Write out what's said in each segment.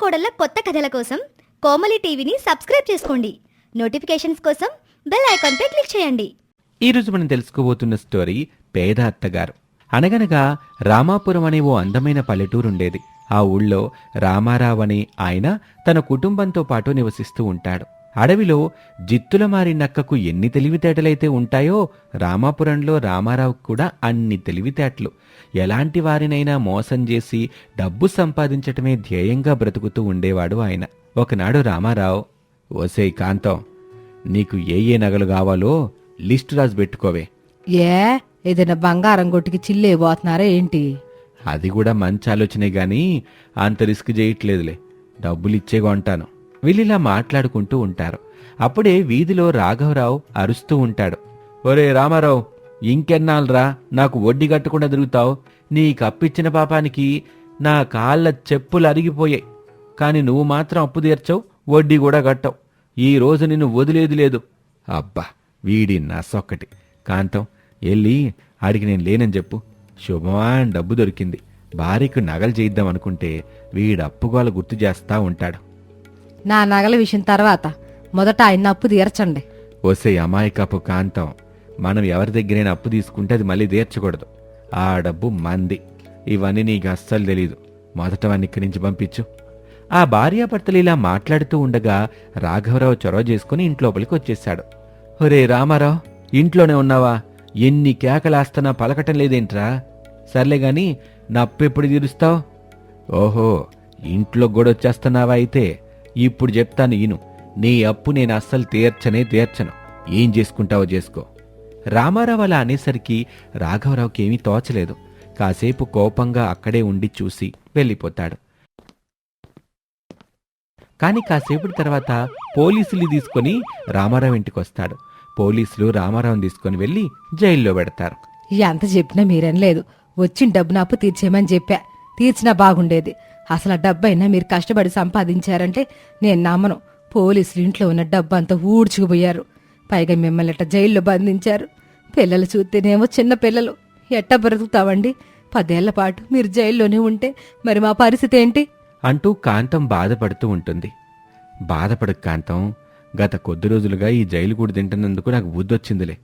కోడళ్ళ కొత్త కథల కోసం కోమలి టీవీని సబ్స్క్రైబ్ చేసుకోండి. నోటిఫికేషన్స్ కోసం బెల్ ఐకాన్పై క్లిక్ చేయండి. ఈ రోజు మనం తెలుసుకోబోతున్న స్టోరీ పేద అత్తగారు. అనగనగా రామాపురం అనే ఓ అందమైన పల్లెటూరు ఉండేది. ఆ ఊళ్ళో రామారావు అనే ఆయన తన కుటుంబంతో పాటు నివసిస్తూ ఉంటాడు. అడవిలో జిత్తుల మారి నక్కకు ఎన్ని తెలివితేటలైతే ఉంటాయో రామాపురంలో రామారావుకు కూడా అన్ని తెలివితేటలు. ఎలాంటి వారినైనా మోసం చేసి డబ్బు సంపాదించటమే ధ్యేయంగా బ్రతుకుతూ ఉండేవాడు ఆయన. ఒకనాడు రామారావు ఓసే కాంతం నీకు ఏ ఏ నగలు కావాలో లిస్టు రాసి పెట్టుకోవే. ఏ? ఏదైనా బంగారం కొట్టుకి చిల్లే పోతున్నారా ఏంటి? అది కూడా మంచి ఆలోచనే గాని అంత రిస్క్ చేయట్లేదులే డబ్బులు ఇచ్చే కొంటాను వీళ్ళిలా మాట్లాడుకుంటూ ఉంటారు. అప్పుడే వీధిలో రాఘవరావు అరుస్తూ ఉంటాడు. ఒరే రామారావు ఇంకెన్నాళ్ళరా నాకు వడ్డీ కట్టకుండా తిరుగుతావు? నీకు అప్పిచ్చిన పాపానికి నా కాళ్ళ చెప్పులు అరిగిపోయాయి. కాని నువ్వు మాత్రం అప్పు తీర్చవు వడ్డీ కూడా కట్టవు. ఈ రోజు నిన్ను వదిలేది లేదు. అబ్బా వీడి నసొక్కటి. కాంతం వెళ్ళి ఆడికి నేను లేనని చెప్పు. శుభమా డబ్బు దొరికింది. భార్యకు నగలు చేయిద్దాం అనుకుంటే వీడు అప్పుగోల గుర్తు చేస్తా ఉంటాడు. నా నగల విషయం తర్వాత మొదట ఆయన అప్పు తీర్చండి. వసే అమాయకపు కాంతం మనం ఎవరి దగ్గరైనా అప్పు తీసుకుంటే అది మళ్ళీ తీర్చకూడదు. ఆ డబ్బు మంది. ఇవన్నీ నీకు అస్సలు తెలీదు. మొదట వాన్ని ఇక్కడి నుంచి పంపించు. ఆ భార్యాభర్తలు ఇలా మాట్లాడుతూ ఉండగా రాఘవరావు చొరవ చేసుకుని ఇంట్లోపలికి వచ్చేశాడు. ఒరే రామారావు ఇంట్లోనే ఉన్నావా? ఎన్ని కేకలాస్తనా పలకటం లేదేంట్రా? సర్లే గాని నా అప్పు ఎప్పుడు తీరుస్తావు? ఓహో ఇంట్లో కూడా వచ్చేస్తున్నావా అయితే? ఇప్పుడు చెప్తాను ఈను నీ అప్పు నేను అస్సలు తీర్చనే తీర్చను. ఏం చేసుకుంటావో చేసుకో. రామారావు అలా అనేసరికి రాఘవరావుకి ఏమీ తోచలేదు. కాసేపు కోపంగా అక్కడే ఉండి చూసి వెళ్ళిపోతాడు. కాని కాసేపటి తర్వాత పోలీసులు తీసుకొని రామారావు ఇంటికి వస్తాడు పోలీసులు రామారావుని తీసుకొని వెళ్ళి జైల్లో పెడతారు. ఎంత చెప్పినా మీరేం లేదు వచ్చిన డబ్బున అప్పు తీర్చేయమని చెప్పా. తీర్చినా బాగుండేది. అసలు ఆ డబ్బైనా మీరు కష్టపడి సంపాదించారంటే నేను నమ్మను. పోలీసులు ఇంట్లో ఉన్న డబ్బు అంతా ఊడ్చుకుపోయారు. పైగా మిమ్మల్ని ఎట్ట జైల్లో బంధించారు. పిల్లలు చూస్తేనేమో చిన్న పిల్లలు. ఎట్ట బ్రతుకుతావండి పదేళ్ళ పాటు మీరు జైల్లోనే ఉంటే మరి మా పరిస్థితి ఏంటి? అంటూ కాంతం బాధపడుతూ ఉంటుంది. బాధపడకు కాంతం గత కొద్ది రోజులుగా ఈ జైలు కూడా తింటున్నందుకు నాకు బుద్ధొచ్చిందిలే.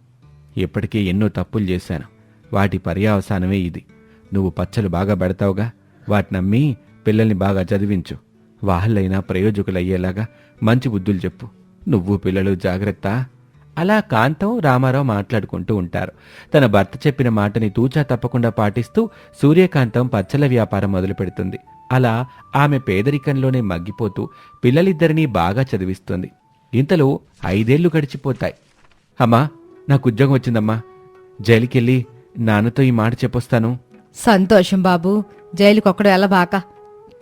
ఇప్పటికే ఎన్నో తప్పులు చేశాను. వాటి పర్యావసానమే ఇది. నువ్వు పచ్చలు బాగా పెడతావుగా. వాటిని నమ్మి పిల్లల్ని బాగా చదివించు. వాళ్ళైనా ప్రయోజకులయ్యేలాగా మంచి బుద్ధులు చెప్పు. నువ్వు పిల్లలు జాగ్రత్త. అలా కాంతం రామారావు మాట్లాడుకుంటూ ఉంటారు. తన భర్త చెప్పిన మాటని తూచా తప్పకుండా పాటిస్తూ సూర్యకాంతం పచ్చల వ్యాపారం మొదలు పెడుతుంది. అలా ఆమె పేదరికంలోనే మగ్గిపోతూ పిల్లలిద్దరినీ బాగా చదివిస్తుంది. ఇంతలో ఐదేళ్ళు గడిచిపోతాయి. అమ్మా నాకు ఉద్యోగం వచ్చిందమ్మా. జైలుకెళ్ళి నాన్నతో ఈ మాట చెప్పొస్తాను. సంతోషం బాబు. జైలుకొక్కడు బాకా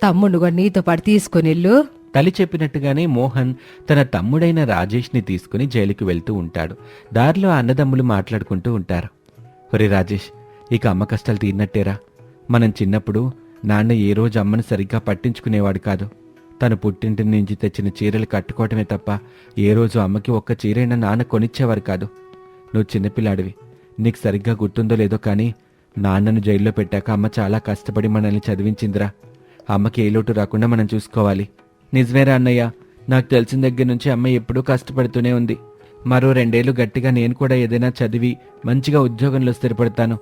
తమ్ముడు కూడా నీతో పాటు తీసుకునిల్లు తల్లి చెప్పినట్టుగానే మోహన్ తన తమ్ముడైన రాజేష్ని తీసుకుని జైలుకి వెళ్తూ ఉంటాడు. దారిలో అన్నదమ్ములు మాట్లాడుకుంటూ ఉంటారు. ఒరే రాజేష్ ఇక అమ్మ కష్టాలు తీరినట్టేరా? మనం చిన్నప్పుడు నాన్న ఏ రోజు అమ్మని సరిగ్గా పట్టించుకునేవాడు కాదు. తను పుట్టింటి నుంచి తెచ్చిన చీరలు కట్టుకోవటమే తప్ప ఏ రోజు అమ్మకి ఒక్క చీరైనా నాన్న కొనిచ్చేవారు కాదు. నువ్వు చిన్నపిల్లాడివి. నీకు సరిగ్గా గుర్తుందో లేదో కానీ నాన్నను జైల్లో పెట్టాక అమ్మ చాలా కష్టపడి మనల్ని చదివించిందిరా. అమ్మకి ఏ లోటు రాకుండా మనం చూసుకోవాలి. నిజమేరా అన్నయ్య? నాకు తెలిసిన దగ్గర నుంచి అమ్మ ఎప్పుడూ కష్టపడుతూనే ఉంది. మరో రెండేళ్ళు గట్టిగా నేను కూడా ఏదైనా చదివి మంచిగా ఉద్యోగంలో స్థిరపడతాను.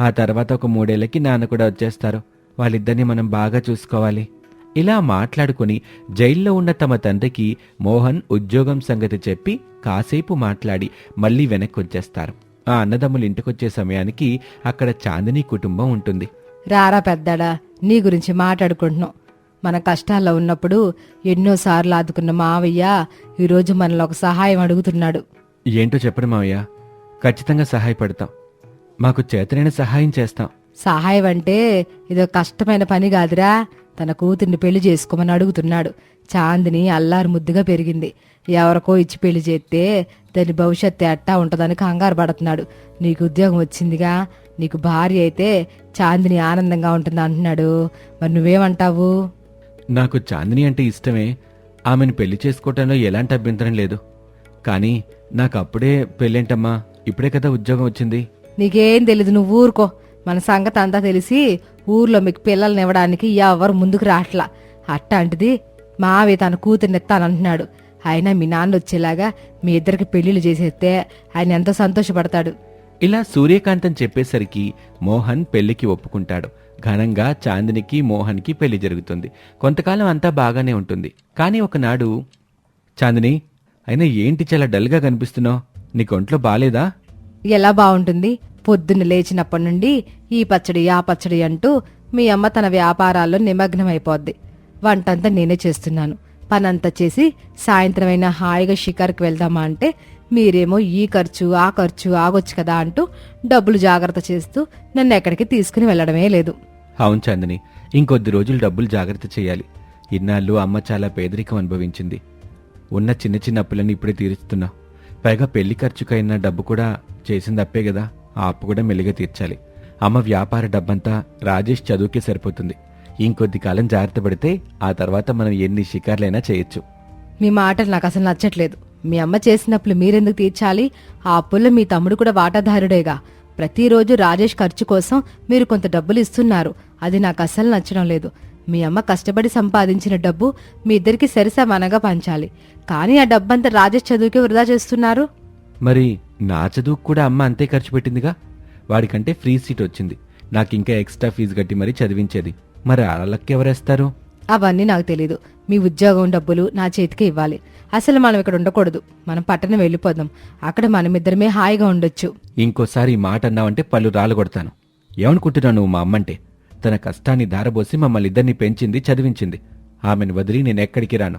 ఆ తర్వాత ఒక మూడేళ్ళకి నాన్న కూడా వచ్చేస్తారు. వాళ్ళిద్దరిని మనం బాగా చూసుకోవాలి. ఇలా మాట్లాడుకుని జైల్లో ఉన్న తమ తండ్రికి మోహన్ ఉద్యోగం సంగతి చెప్పి కాసేపు మాట్లాడి మళ్ళీ వెనక్కి వచ్చేస్తారు ఆ అన్నదమ్ములు ఇంటికొచ్చే సమయానికి అక్కడ చాందిని కుటుంబం ఉంటుంది. రారా పెద్దడా? నీ గురించి మాట్లాడుకుంటున్నాం. మన కష్టాల్లో ఉన్నప్పుడు ఎన్నోసార్లు ఆదుకున్న మావయ్య ఈరోజు మనలో ఒక సహాయం అడుగుతున్నాడు. ఏంటో చెప్పడం మావయ్య. ఖచ్చితంగా సహాయపడతాం. మాకు చేతనైన సహాయం చేస్తాం. సహాయం అంటే ఇదో కష్టమైన పని కాదురా. తన కూతుర్ని పెళ్ళి చేసుకోమని అడుగుతున్నాడు. చాందిని అల్లారు ముద్దుగా పెరిగింది. ఎవరికో ఇచ్చి పెళ్ళి చేస్తే దాని భవిష్యత్తు ఎట్టా ఉంటుందని కంగారు పడుతున్నాడు. నీకు ఉద్యోగం వచ్చిందిగా. నీకు భార్య అయితే చాందిని ఆనందంగా ఉంటుంది అంటున్నాడు. మరి నువ్వేమంటావు? నాకు చాందిని అంటే ఇష్టమే. ఆమెను పెళ్ళి చేసుకోవటంలో ఎలాంటి అభ్యంతరం లేదు. కానీ నాకు అప్పుడే పెళ్ళేంటమ్మా? ఇప్పుడే కదా ఉద్యోగం వచ్చింది. నీకేం తెలీదు నువ్వు ఊరుకో. మన సంగతి అంతా తెలిసి ఊర్లో మీకు పిల్లల్ని ఇవ్వడానికి ఎవరు ముందుకు రాట్లా. అట్టాంటిది మావి తన కూతుర్ని ఎత్తానంటున్నాడు. అయినా మీ నాన్న వచ్చేలాగా మీ ఇద్దరికి పెళ్ళిళ్ళు చేసేస్తే ఆయన ఎంతో సంతోషపడతాడు. ఇలా సూర్యకాంతం చెప్పేసరికి మోహన్ పెళ్ళికి ఒప్పుకుంటాడు. ఘనంగా చాందినికి మోహన్కి పెళ్ళి జరుగుతుంది. కొంతకాలం అంతా బాగానే ఉంటుంది. కానీ ఒకనాడు చాందిని అయినా ఏంటి చాలా డల్గా కనిపిస్తున్నావు? నీకు ఒంట్లో బాలేదా? ఎలా బాగుంటుంది? పొద్దున్న లేచినప్పటి నుండి ఈ పచ్చడి ఆ పచ్చడి అంటూ మీ అమ్మ తన వ్యాపారాల్లో నిమగ్నమైపోద్ది. వంటంతా నేనే చేస్తున్నాను. పనంతా చేసి సాయంత్రమైనా హాయిగా షికార్కి వెళ్దామా అంటే మీరేమో ఈ ఖర్చు ఆ ఖర్చు ఆగొచ్చు కదా అంటూ డబ్బులు జాగ్రత్త చేస్తూ నన్ను ఎక్కడికి తీసుకుని వెళ్ళడమే లేదు. అవును చందని ఇంకొద్ది రోజులు డబ్బులు జాగ్రత్త చేయాలి. ఇన్నాళ్ళు అమ్మ చాలా పేదరికం అనుభవించింది. ఉన్న చిన్న చిన్న అప్పులన్నీ ఇప్పుడే తీరుస్తున్నా. పైగా పెళ్ళి ఖర్చుకైన డబ్బు కూడా చేసింది అప్పే కదా ఆ అప్పు కూడా మెల్లిగా తీర్చాలి. అమ్మ వ్యాపార డబ్బంతా రాజేష్ చదువుకే సరిపోతుంది. ఇంకొద్ది కాలం జాగ్రత్త పడితే ఆ తర్వాత మనం ఎన్ని షికార్లైనా చేయొచ్చు. మీ మాటలు నాకు అసలు నచ్చట్లేదు. మీ అమ్మ చేసినప్పుడు మీరెందుకు తీర్చాలి? ఆ అప్పుల్లో మీ తమ్ముడు కూడా వాటాదారుడేగా. ప్రతిరోజు రాజేష్ ఖర్చు కోసం మీరు కొంత డబ్బులు ఇస్తున్నారు. అది నాకు అస్సలు నచ్చడం లేదు. మీ అమ్మ కష్టపడి సంపాదించిన డబ్బు మీ ఇద్దరికి సరిసమానంగా పంచాలి. కానీ ఆ డబ్బంతా రాజేష్ చదువుకి వృధా చేస్తున్నారు? మరి నా చదువుకు కూడా అమ్మ అంతే ఖర్చు పెట్టిందిగా? వాడికంటే ఫ్రీ సీట్ వచ్చింది. నాకు ఇంకా ఎక్స్ట్రా ఫీజు కట్టి మరీ చదివించేది. మరి వాళ్ళకి ఎవరేస్తారు అవన్నీ నాకు తెలీదు. మీ ఉద్యోగం డబ్బులు నా చేతికి ఇవ్వాలి. అసలు మనం ఇక్కడ ఉండకూడదు. మనం పట్టణం వెళ్ళిపోదాం. అక్కడ మనమిద్దరమే హాయిగా ఉండొచ్చు. ఇంకోసారి ఈ మాట అన్నావంటే పళ్ళు రాళ్ళు కొడతాను. ఏమనుకుంటున్నావు నువ్వు మా అమ్మంటే? తన కష్టాన్ని ధారబోసి మమ్మల్ని ఇద్దరిని పెంచింది చదివించింది. ఆమెను వదిలి నేనెక్కడికి రాను.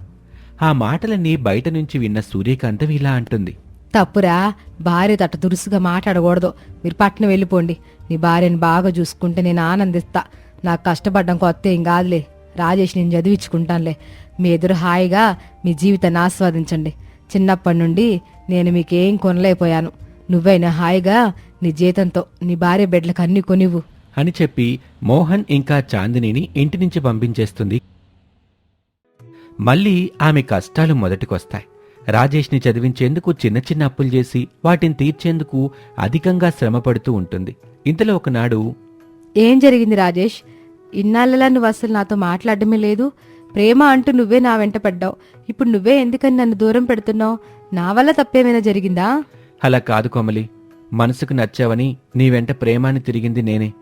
ఆ మాటలన్నీ బయట నుంచి విన్న సూర్యకాంతం ఇలా అంటుంది. తప్పురా. భార్య తట దురుసుగా మాట్లాడకూడదు. మీరు పట్నం వెళ్ళిపోండి. నీ భార్యని బాగా చూసుకుంటే నేను ఆనందిస్తా. నాకు కష్టపడ్డం కొత్త ఏం కాదులే. రాజేష్ నేను చదివించుకుంటానులే. మీ ఎదురు హాయిగా మీ జీవితాన్ని ఆస్వాదించండి. చిన్నప్పటి నుండి నేను మీకేం కొనలేకపోయాను. నువ్వైనా హాయిగా నీ జీతంతో నీ భార్య బిడ్డలకు అన్ని కొనివ్వు. అని చెప్పి మోహన్ ఇంకా చాందినిని ఇంటి నుంచి పంపించేస్తుంది. మళ్ళీ ఆమె కష్టాలు మొదటికొస్తాయి. రాజేష్ని చదివించేందుకు చిన్న చిన్న అప్పులు చేసి వాటిని తీర్చేందుకు అధికంగా శ్రమపడుతూ ఉంటుంది. ఇంతలో ఒకనాడు ఏం జరిగింది రాజేష్? ఇన్నాళ్ళలా నువ్వు అసలు నాతో మాట్లాడమే లేదు. ప్రేమ అంటూ నువ్వే నా వెంట పడ్డావు. ఇప్పుడు నువ్వే ఎందుకని నన్ను దూరం పెడుతున్నావు? నా వల్ల తప్పేమైనా జరిగిందా? అలా కాదు కోమలి. మనసుకు నచ్చావని నీ వెంట ప్రేమాన్ని తిరిగింది నేనే.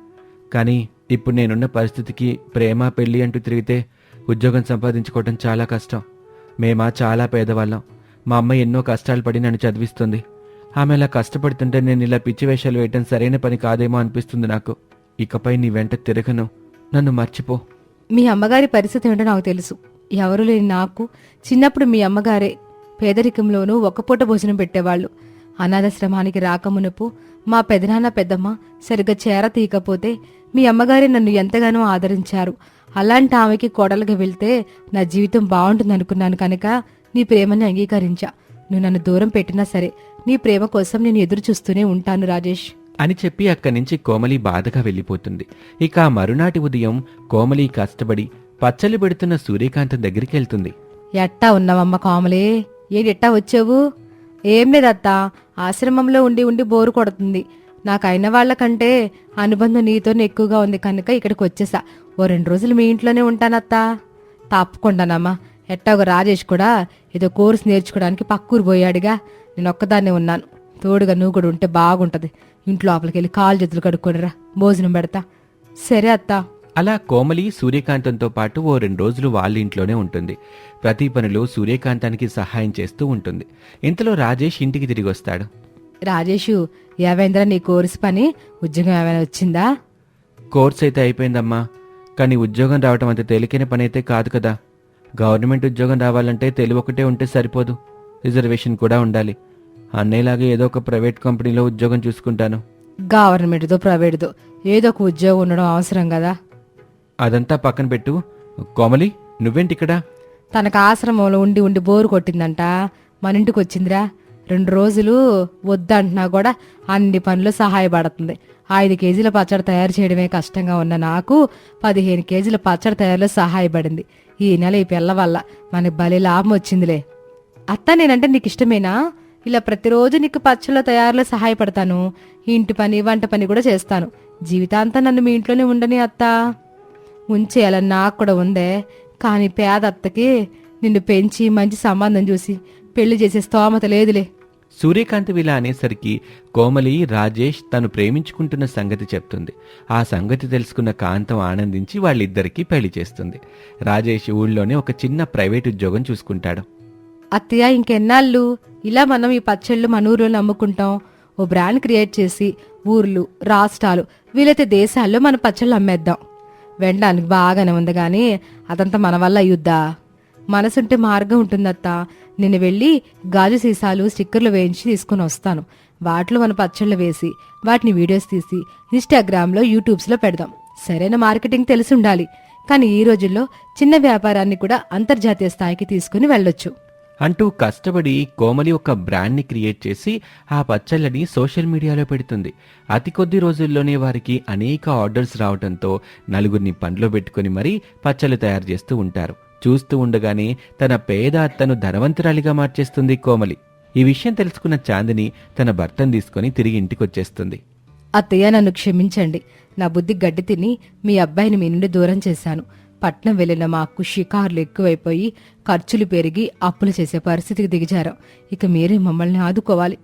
కానీ ఇప్పుడు నేనున్న పరిస్థితికి ప్రేమ పెళ్ళి అంటూ తిరిగితే ఉద్యోగం సంపాదించుకోవటం చాలా కష్టం. మేమా చాలా పేదవాళ్ళం. మా అమ్మ ఎన్నో కష్టాలు పడి నన్ను చదివిస్తుంది. ఆమె అలా కష్టపడుతుంటే నేను ఇలా పిచ్చి వేషాలు వేయటం సరైన పని కాదేమో అనిపిస్తుంది నాకు. ఇకపై నీ వెంట తిరగను. నన్ను మర్చిపో. మీ అమ్మగారి పరిస్థితి ఏంటో నాకు తెలుసు. ఎవరు లేని నాకు చిన్నప్పుడు మీ అమ్మగారే పేదరికంలోనూ ఒక్క పూట భోజనం పెట్టేవాళ్ళు. అనాథాశ్రమానికి రాకమునుపు మా పెదనాన్న పెద్దమ్మ సరిగ్గా చేర తీయకపోతే మీ అమ్మగారే నన్ను ఎంతగానో ఆదరించారు. అలాంటి ఆమెకి కోడలుగా వెళ్తే నా జీవితం బాగుంటుంది అనుకున్నాను కనుక నీ ప్రేమని అంగీకరించా. నువ్వు నన్ను దూరం పెట్టినా సరే నీ ప్రేమ కోసం నేను ఎదురు చూస్తూనే ఉంటాను రాజేష్. అని చెప్పి అక్కడి నుంచి కోమలి బాధగా వెళ్ళిపోతుంది. ఇక మరునాటి ఉదయం కోమలి కష్టపడి పచ్చళ్ళు పెడుతున్న సూర్యకాంతం దగ్గరికి వెళ్తుంది. ఎట్టా ఉన్నావమ్మ కోమలే? ఏది ఎట్టా వచ్చావు? ఏం లేదత్తా ఆశ్రమంలో ఉండి ఉండి బోరు కొడుతుంది. నాకు అయిన వాళ్ళకంటే అనుబంధం నీతోనే ఎక్కువగా ఉంది కనుక ఇక్కడికి వచ్చేసా. ఓ రెండు రోజులు మీ ఇంట్లోనే ఉంటానత్తా. తప్పకుండానమ్మా ఎట్టాగో రాజేష్ కూడా ఏదో కోర్సు నేర్చుకోవడానికి పక్కూరు పోయాడుగా. నేను ఒక్కదాన్నే ఉన్నాను. తోడుగా నువ్వు కూడా ఉంటే బాగుంటుంది. ఇంట్లో లోపలికి వెళ్ళి కాలు చేతులు కడుక్కొనిరా భోజనం పెడతా. సరే అత్తా. అలా కోమలి సూర్యకాంతంతో పాటు ఓ రెండు రోజులు వాళ్ళ ఇంట్లోనే ఉంటుంది. ప్రతి పనిలో సూర్యకాంతానికి సహాయం చేస్తూ ఉంటుంది. ఇంతలో రాజేష్ ఇంటికి తిరిగి వస్తాడు. రాజేషు ఏమైందిరా నీ కోర్సు పని? ఉద్యోగం ఏమైనా వచ్చిందా? కోర్స్ అయితే అయిపోయిందమ్మా. కానీ ఉద్యోగం రావటం అంత తేలికైన పని అయితే కాదు కదా. గవర్నమెంట్ ఉద్యోగం రావాలంటే తెలివి ఒకటే ఉంటే సరిపోదు. రిజర్వేషన్ కూడా ఉండాలి. అన్నయ్యలాగా ఏదో ఒక ప్రైవేట్ కంపెనీలో ఉద్యోగం చూసుకుంటాను. గవర్నమెంట్దో ప్రైవేట్దో ఏదో ఒక ఉద్యోగం ఉండడం అవసరం కదా? అదంతా పక్కన పెట్టు. కోమలి నువ్వేంటి ఇక్కడ? తనకు ఆశ్రమంలో ఉండి ఉండి బోరు కొట్టిందంట. మన ఇంటికి వచ్చిందిరా. రెండు రోజులు వద్దంటున్నా కూడా అన్ని పనులు సహాయపడుతుంది. ఐదు కేజీల పచ్చడి తయారు చేయడమే కష్టంగా ఉన్న నాకు పదిహేను కేజీల పచ్చడి తయారులో సహాయపడింది. ఈ నెల ఈ పిల్ల వల్ల మనకి భలే లాభం వచ్చిందిలే. అత్త నేనంటే నీకు ఇష్టమేనా? ఇలా ప్రతిరోజు నీకు పచ్చళ్ళ తయారులో సహాయపడతాను. ఇంటి పని వంట పని కూడా చేస్తాను. జీవితాంతం నన్ను మీ ఇంట్లోనే ఉండని అత్త. ఉంచేయాలని నాకు కూడా ఉందే. కానీ పేద అత్తకి నిన్ను పెంచి మంచి సంబంధం చూసి పెళ్ళి చేసే స్తోమత లేదులే. సూర్యకాంత్ ఇలా అనేసరికి కోమలి రాజేష్ తను ప్రేమించుకుంటున్న సంగతి చెప్తుంది. ఆ సంగతి తెలుసుకున్న కాంతం ఆనందించి వాళ్ళిద్దరికీ పెళ్ళి చేస్తుంది. రాజేష్ ఊళ్ళోనే ఒక చిన్న ప్రైవేట్ ఉద్యోగం చూసుకుంటాడు. అత్తయ్య ఇంకెన్నాళ్ళు? ఇలా మనం ఈ పచ్చళ్ళు మన ఊర్లో అమ్ముకుంటాం ఓ బ్రాండ్ క్రియేట్ చేసి ఊర్లు రాష్ట్రాలు వీలైతే దేశాల్లో మన పచ్చళ్ళు అమ్మేద్దాం. వినడానికి బాగానే ఉంది కానీ అదంతా మన వల్ల అయ్యుద్దా? మనసుంటే మార్గం ఉంటుందత్త. నేను వెళ్ళి గాజు సీసాలు స్టిక్కర్లు వేయించి తీసుకుని వస్తాను. వాటిలో మన పచ్చళ్ళు వేసి వాటిని వీడియోస్ తీసి ఇన్స్టాగ్రామ్లో యూట్యూబ్స్లో పెడదాం. సరైన మార్కెటింగ్ తెలిసి ఉండాలి. కానీ ఈ రోజుల్లో చిన్న వ్యాపారాన్ని కూడా అంతర్జాతీయ స్థాయికి తీసుకుని వెళ్ళొచ్చు. అంటూ కష్టపడి కోమలి ఒక బ్రాండ్ని క్రియేట్ చేసి ఆ పచ్చళ్ళని సోషల్ మీడియాలో పెడుతుంది. అతి కొద్ది రోజుల్లోనే వారికి అనేక ఆర్డర్స్ రావడంతో నలుగురిని పండ్లో పెట్టుకుని మరీ పచ్చళ్ళు తయారు చేస్తూ ఉంటారు. చూస్తూ ఉండగానే తన పేద అత్తను ధనవంతురాలిగా మార్చేస్తుంది కోమలి. ఈ విషయం తెలుసుకున్న చాందిని తన భర్తను తీసుకుని తిరిగి ఇంటికొచ్చేస్తుంది. అత్తయ్య నన్ను క్షమించండి. నా బుద్ధి గడ్డి తిని మీ అబ్బాయిని మీ నుండి దూరం చేశాను. పట్నం వెళ్ళిన మాకు షికారులు ఎక్కువైపోయి ఖర్చులు పెరిగి అప్పులు చేసే పరిస్థితికి దిగజారాం ఇక మీరే మమ్మల్ని ఆదుకోవాలి.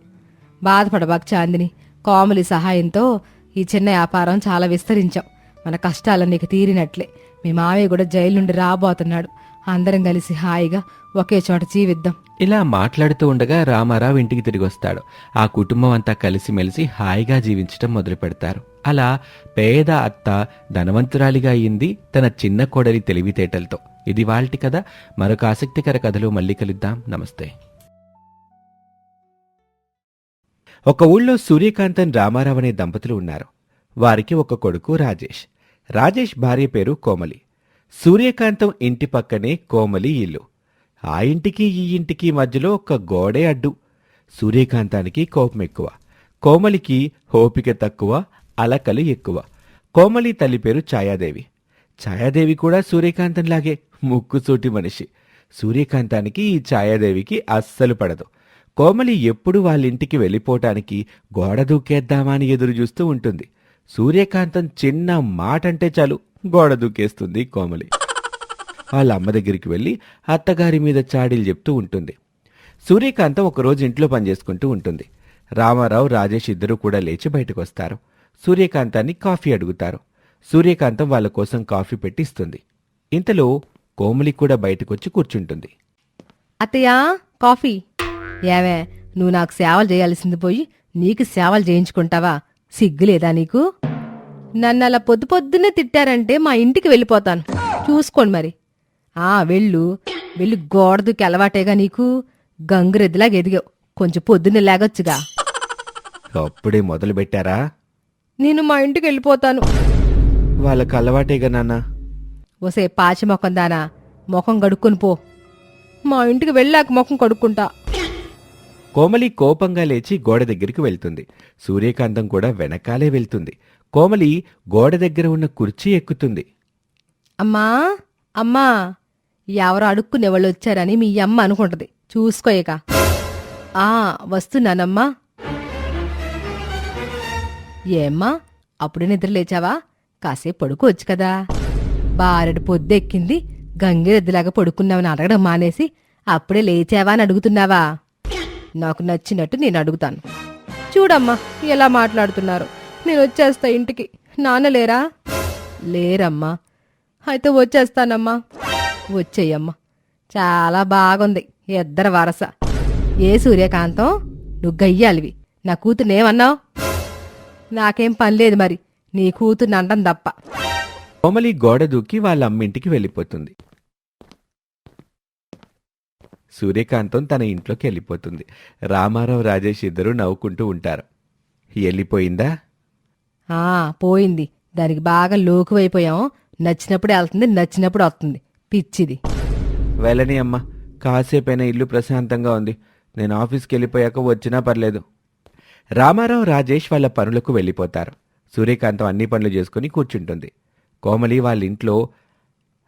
బాధపడబాక చాందిని. కోమలి సహాయంతో ఈ చిన్న వ్యాపారం చాలా విస్తరించాం. మన కష్టాలన్నీ నీకు తీరినట్లే. మీ మావయ్య కూడా జైలు నుండి రాబోతున్నాడు. అందరం కలిసి హాయిగా ఒకే చోట జీవిద్దాం. ఇలా మాట్లాడుతూ ఉండగా రామారావు ఇంటికి తిరిగి వస్తాడు. ఆ కుటుంబం అంతా కలిసిమెలిసి హాయిగా జీవించటం మొదలు పెడతారు అలా పేద అత్త ధనవంతురాలిగా అయింది తన చిన్న కోడలి తెలివితేటలతో. ఇది వాళ్ళటి కథ. మరొక ఆసక్తికర కథలో మళ్ళీ కలుద్దాం. నమస్తే. ఒక ఊళ్ళో సూర్యకాంతన్ రామారావు అనే దంపతులు ఉన్నారు. వారికి ఒక కొడుకు రాజేష్. రాజేష్ భార్య పేరు కోమలి. సూర్యకాంతం ఇంటి పక్కనే కోమలి ఇల్లు. ఆ ఇంటికి ఈ ఇంటికి మధ్యలో ఒక గోడే అడ్డు. సూర్యకాంతానికి కోపం ఎక్కువ. కోమలికి ఓపిక తక్కువ. అలకలు ఎక్కువ. కోమలి తల్లి పేరు ఛాయాదేవి. ఛాయాదేవి కూడా సూర్యకాంతంలాగే ముక్కుసూటి మనిషి. సూర్యకాంతానికి ఈ ఛాయాదేవికి అస్సలు పడదు. కోమలి ఎప్పుడు వాళ్ళింటికి వెళ్ళిపోవటానికి గోడ దూకేద్దామా అని ఎదురు చూస్తూ ఉంటుంది. సూర్యకాంతం చిన్న మాట అంటే చాలు గోడ దూకేస్తుంది కోమలి. వాళ్ళ అమ్మ దగ్గరికి వెళ్ళి అత్తగారి మీద చాడీలు చెప్తూ ఉంటుంది. సూర్యకాంతం ఒకరోజు ఇంట్లో పనిచేసుకుంటూ ఉంటుంది. రామారావు రాజేష్ ఇద్దరూ కూడా లేచి బయటకు వస్తారు సూర్యకాంతాన్ని కాఫీ అడుగుతారు. సూర్యకాంతం వాళ్ళ కోసం కాఫీ పెట్టి ఇస్తుంది ఇంతలో కోమలి కూడా బయటకొచ్చి కూర్చుంటుంది. అత్తయ్య కాఫీ. ఏవే నువ్వు నాకు సేవలు చేయాల్సింది పోయి నీకు సేవలు చేయించుకుంటావా? సిగ్గులేదా నీకు? నన్ను అలా పొద్దు పొద్దున్నే తిట్టారంటే మా ఇంటికి వెళ్ళిపోతాను. చూసుకోండి మరి. ఆ వెళ్ళు. వెళ్ళి గోడదుకి అలవాటేగా నీకు. గంగురెద్దులాగా ఎదిగావు. కొంచెం పొద్దున్నే లేగొచ్చుగా. అప్పుడే మొదలు పెట్టారా నేను మా ఇంటికి వెళ్ళిపోతాను. వాళ్ళకి అలవాటేగా నాన్న. ఓసే పాచి మొఖం దానా ముఖం కడుక్కొని పో. మా ఇంటికి వెళ్ళాక ముఖం కడుక్కుంటా. కోమలి కోపంగా లేచి గోడ దగ్గరికి వెళ్తుంది. సూర్యకాంతం కూడా వెనకాలే వెళ్తుంది. కోమలి గోడ దగ్గర ఉన్న కుర్చీ ఎక్కుతుంది. అమ్మా అమ్మా ఎవరు అడుక్కునే వాళ్ళు వచ్చారని మీ అమ్మ అనుకుంటది. చూసుకోయక ఆ వస్తున్నానమ్మా. ఏమ్మా అప్పుడే నిద్ర లేచావా? కాసేపు పడుకోవచ్చు కదా. బారెడు పొద్దెక్కింది గంగిరెద్దులాగా పడుకున్నావని అడగడం మానేసి అప్పుడే లేచావా అని అడుగుతున్నావా? నాకు నచ్చినట్టు నేను అడుగుతాను. చూడమ్మా ఎలా మాట్లాడుతున్నారు? నేను వచ్చేస్తా ఇంటికి. నాన్న లేరా? లేరమ్మా. అయితే వచ్చేస్తానమ్మా. వచ్చేయమ్మా. చాలా బాగుంది ఇద్దరు వరస. ఏ సూర్యకాంతం? నువ్వు గయ్యాలివి. నా కూతుర్నేమన్నావు నాకేం పని లేదు మరి. నీ కూతుర్ని అండం తప్ప. కోమలి గోడ దూకి వాళ్ళ అమ్మింటికి వెళ్ళిపోతుంది. సూర్యకాంతం తన ఇంట్లోకి వెళ్ళిపోతుంది. రామారావు రాజేష్ ఇద్దరూ నవ్వుకుంటూ ఉంటారు. వెళ్ళిపోయిందా? ఆ పోయింది. దానికి బాగా లోకువైపోయాం. నచ్చినప్పుడు వెళ్తుంది నచ్చినప్పుడు వస్తుంది. పిచ్చిది. వెళ్ళని అమ్మ కాసేపైనా ఇల్లు ప్రశాంతంగా ఉంది. నేను ఆఫీస్కి వెళ్ళిపోయాక వచ్చినా పర్లేదు. రామారావు రాజేష్ వాళ్ళ పనులకు వెళ్ళిపోతారు. సూర్యకాంతం అన్ని పనులు చేసుకుని కూర్చుంటుంది. కోమలి వాళ్ళ ఇంట్లో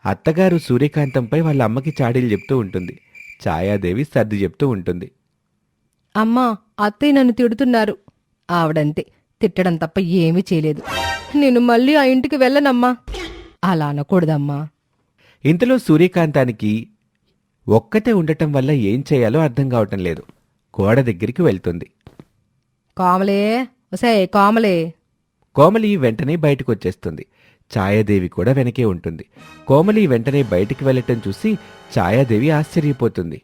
అత్తగారు సూర్యకాంతంపై వాళ్ళ అమ్మకి చాడీలు చెప్తూ ఉంటుంది. ఛాయాదేవి సర్ది చెప్తూ ఉంటుంది. అమ్మా అత్తయ్య నన్ను తిడుతున్నారు. ఆవిడంతే తిట్టడం తప్ప ఏమీ చేయలేదు. నేను మళ్ళీ ఆ ఇంటికి వెళ్ళనమ్మా. అలా అనకూడదమ్మా. ఇంతలో సూర్యకాంతానికి ఒక్కతే ఉండటం వల్ల ఏం చేయాలో అర్థం కావటం లేదు. గోడ దగ్గరికి వెళ్తుంది. కోమలే ఒసే కోమలే. కోమలి వెంటనే బయటకు వచ్చేస్తుంది ఛాయాదేవి కూడా వెనకే ఉంటుంది. కోమలి వెంటనే బయటికి వెళ్ళటం చూసి ఛాయాదేవి ఆశ్చర్యపోతుంది.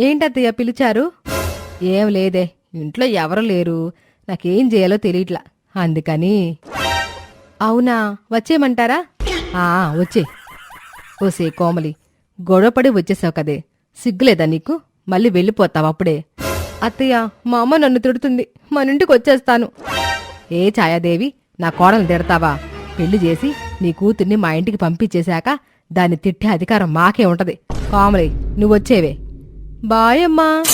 ఏంటత్తయ్య పిలిచారు? ఏం లేదే ఇంట్లో ఎవరు లేరు. నాకేం చేయాలో తెలియట్లా. అందుకని. అవునా వచ్చేయమంటారా? ఆ వచ్చే. ఓసే కోమలి గొడవపడి వచ్చేసావు కదే. సిగ్గులేదా నీకు? మళ్ళీ వెళ్ళిపోతావు అప్పుడే. అత్తయ్య మా అమ్మ నన్ను తిడుతుంది. మన ఇంటికి వచ్చేస్తాను. ఏ ఛాయాదేవి నా కోడలు తిడతావా? పెళ్ళి చేసి నీ కూతుర్ని మా ఇంటికి పంపించేశాక దాన్ని తిట్టే అధికారం మాకే ఉంటది. కోమలి నువ్వొచ్చేవే బాయ్ అమ్మా.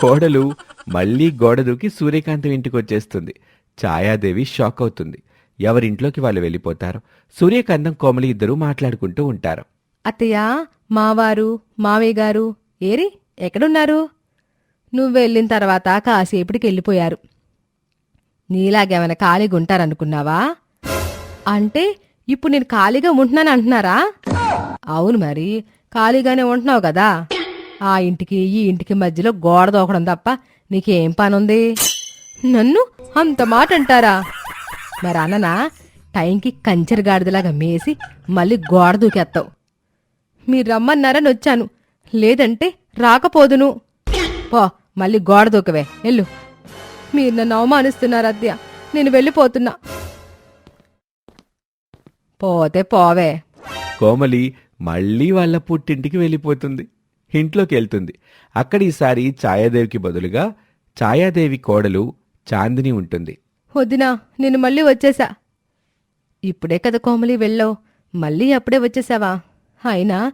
కోడలు మళ్ళీ గోడ దూకి సూర్యకాంతం ఇంటికి వచ్చేస్తుంది. ఛాయాదేవి షాక్ అవుతుంది. ఎవరింట్లోకి వాళ్ళు వెళ్ళిపోతారు? సూర్యకాంతం కోమలి ఇద్దరూ మాట్లాడుకుంటూ ఉంటారు. అత్తయ్య మావారు మావయ్య గారు ఏరి ఎక్కడున్నారు? నువ్వు వెళ్ళిన తర్వాత కాసేపటికి వెళ్ళిపోయారు నీలాగేమైనా ఖాళీగా ఉంటారనుకున్నావా? అంటే ఇప్పుడు నేను ఖాళీగా ఉంటున్నాను అంటున్నారా? అవును మరి ఖాళీగానే ఉంటున్నావు కదా. ఆ ఇంటికి ఈ ఇంటికి మధ్యలో గోడ దోకడం తప్ప నీకేం పనుంది? నన్ను అంత మాట అంటారా? మరి అన్ననా టైంకి కంచెర గాడిదలాగా మేసి మళ్ళీ గోడ దూకేస్తావు మీరు రమ్మన్నారని వచ్చాను. లేదంటే రాకపోదును. పో మళ్ళీ గోడ దూకవే. వెళ్ళు. మీరు నన్ను అవమానిస్తున్నారు అద్య. నేను వెళ్ళిపోతున్నా. పోతే పోవే. కోమలి మళ్ళీ వాళ్ళ పుట్టింటికి వెళ్ళిపోతుంది. ఇంట్లోకి వెళ్తుంది. అక్కడ ఈసారి ఛాయాదేవికి బదులుగా ఛాయాదేవి కోడలు చాందిని ఉంటుంది. వదినా నేను మళ్ళీ వచ్చేసా. ఇప్పుడే కదా కోమలి వెళ్ళావు. మళ్ళీ అప్పుడే వచ్చేసావా? అయినా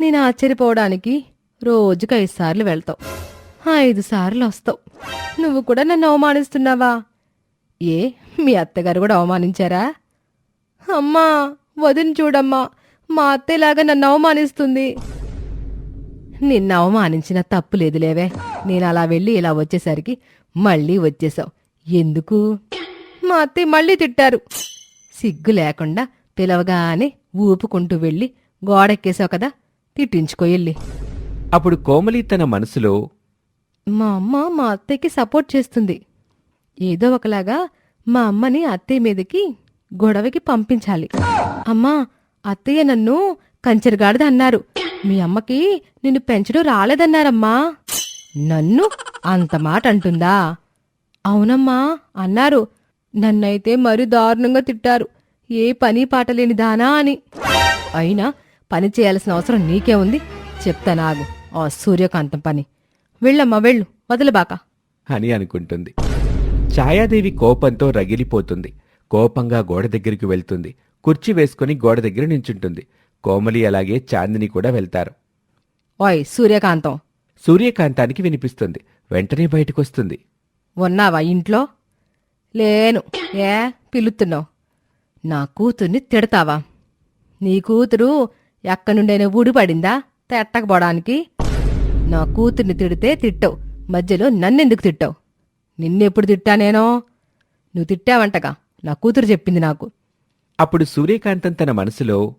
నేను ఆశ్చర్యపోవడానికి రోజుకు ఐదు సార్లు వెళ్తావు. ఐదు సార్లు వస్తావు. నువ్వు కూడా నన్ను అవమానిస్తున్నావా? ఏ మీ అత్తగారు కూడా అవమానించారా? అమ్మా వదిన చూడమ్మా మా అత్తయ్యలాగా నన్ను అవమానిస్తుంది. నిన్న అవమానించిన తప్పు లేదులేవే నేను అలా వెళ్ళి ఇలా వచ్చేసరికి మళ్ళీ వచ్చేసావు. ఎందుకు? మా అత్తయ్య మళ్ళీ తిట్టారు. సిగ్గు లేకుండా పిలవగానే ఊపుకుంటూ వెళ్ళి గోడెక్కేశావు కదా తిట్టించుకో వెళ్ళి అప్పుడు కోమలి తన మనసులో మా అమ్మ మా అత్తయ్యకి సపోర్ట్ చేస్తుంది. ఏదో ఒకలాగా మా అమ్మని అత్తయ్య మీదకి గొడవకి పంపించాలి. అమ్మా అత్తయ్య నన్ను కంచెరగాడిద అన్నారు. మీ అమ్మకి నిన్ను పెంచడం రాలేదన్నారమ్మా. నన్ను అంత మాట అంటుందా? అవునమ్మా అన్నారు. నన్నైతే మరీ దారుణంగా తిట్టారు. ఏ పని పాట లేని దానా అని. అయినా పని చేయాల్సిన అవసరం నీకే ఉంది. చెప్తానాగు ఆ సూర్యకాంతం పని. వెళ్ళమ్మా వెళ్ళు వదలబాక. అని అనుకుంటుంది. ఛాయాదేవి కోపంతో రగిలిపోతుంది. కోపంగా గోడ దగ్గరికి వెళ్తుంది. కుర్చీ వేసుకుని గోడ దగ్గర నించుంటుంది. కోమలి అలాగే చాందిని కూడా వెళ్తారు. ఓయ్ సూర్యకాంతం. సూర్యకాంతానికి వినిపిస్తుంది. వెంటనే బయటకొస్తుంది. ఉన్నావా ఇంట్లో? లేను. ఏ పిలుస్తున్నావు నా కూతుర్ని తిడతావా? నీ కూతురు ఎక్కడి నుండైనా ఊడిపడిందా? తెట్టకపోవడానికి నా కూతుర్ని తిడితే తిట్టావు. మధ్యలో నన్నెందుకు తిట్టావు? నిన్నెప్పుడు తిట్టానేనో నువ్వు తిట్టావంటగా. నా కూతురు చెప్పింది నాకు. అప్పుడు సూర్యకాంతం తన మనసులో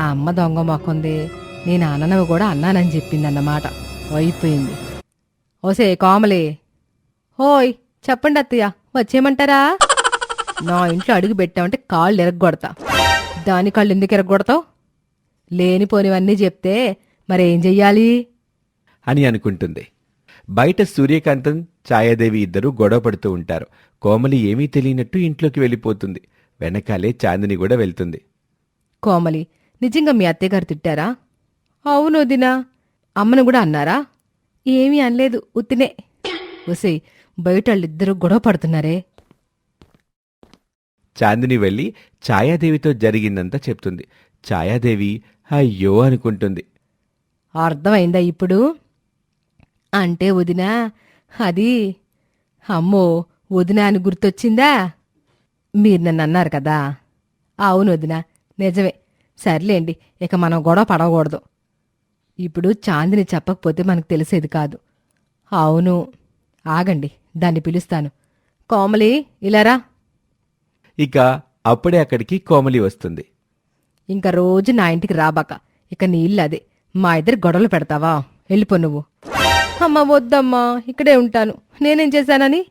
ఆ అమ్మ దొంగ మొక్కుంది నేను అన్ననవి కూడా అన్నానని చెప్పిందన్నమాట. అయిపోయింది. ఓసే కోమలే. హోయ్ చెప్పండి అత్తయ్య వచ్చేయమంటారా? నా ఇంట్లో అడుగు పెట్టామంటే కాళ్ళు ఎరగొడతా. దాని కాళ్ళు ఎందుకు ఎరగొడతావు? లేనిపోనివన్నీ చెప్తే మరేం చెయ్యాలి? అని అనుకుంటుంది. బయట సూర్యకాంతం ఛాయాదేవి ఇద్దరూ గొడవ పడుతూ ఉంటారు. కోమలి ఏమీ తెలియనట్టు ఇంట్లోకి వెళ్ళిపోతుంది. వెనకాలే చాందిని కూడా వెళ్తుంది. కోమలి నిజంగా మీ అత్తయ్య గారు తిట్టారా? అవును వదినా అమ్మను కూడా అన్నారా? ఏమీ అనలేదు ఉత్తినే. ఒసేయ్ బయట వాళ్ళిద్దరూ గొడవ పడుతున్నారే. చాందిని వెళ్ళి ఛాయాదేవితో జరిగిందంతా చెప్తుంది. ఛాయాదేవి అయ్యో అనుకుంటుంది. అర్థమైందా ఇప్పుడు? అంటే వదినా అది అమ్మో వదినా అని గుర్తొచ్చిందా? మీరు నన్ను అన్నారు కదా. అవును వదినా నిజమే. సర్లేండి ఇక మనం గొడవ పడకూడదు. ఇప్పుడు చాందిని చెప్పకపోతే మనకు తెలిసేది కాదు. అవును. ఆగండి దాన్ని పిలుస్తాను. కోమలి ఇలారా ఇక అప్పుడే అక్కడికి కోమలి వస్తుంది. ఇంకా రోజు నా ఇంటికి రాబాక ఇక నీ ఇల్లు అదే. మా ఇద్దరు గొడవలు పెడతావా? వెళ్ళిపో నువ్వు. అమ్మ వద్దమ్మా ఇక్కడే ఉంటాను. నేనేం చేశానని?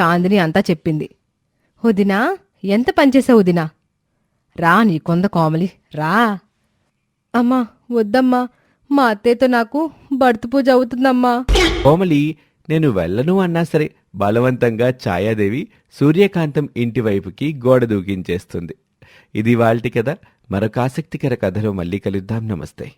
చాందిని అంతా చెప్పింది. వదినా ఎంత పనిచేసావు వదినా రా నీ కొంద కోమలి రా. అమ్మా వద్దమ్మా మా అత్తయ్యతో నాకు భర్త పూజ అవుతుందమ్మా. కోమలి నేను వెళ్ళను అన్నా సరే బలవంతంగా ఛాయాదేవి సూర్యకాంతం ఇంటి వైపుకి గోడ దూకించేస్తుంది. ఇది వాళ్ళటి కదా మరొక ఆసక్తికర కథలో మళ్ళీ కలుద్దాం. నమస్తే.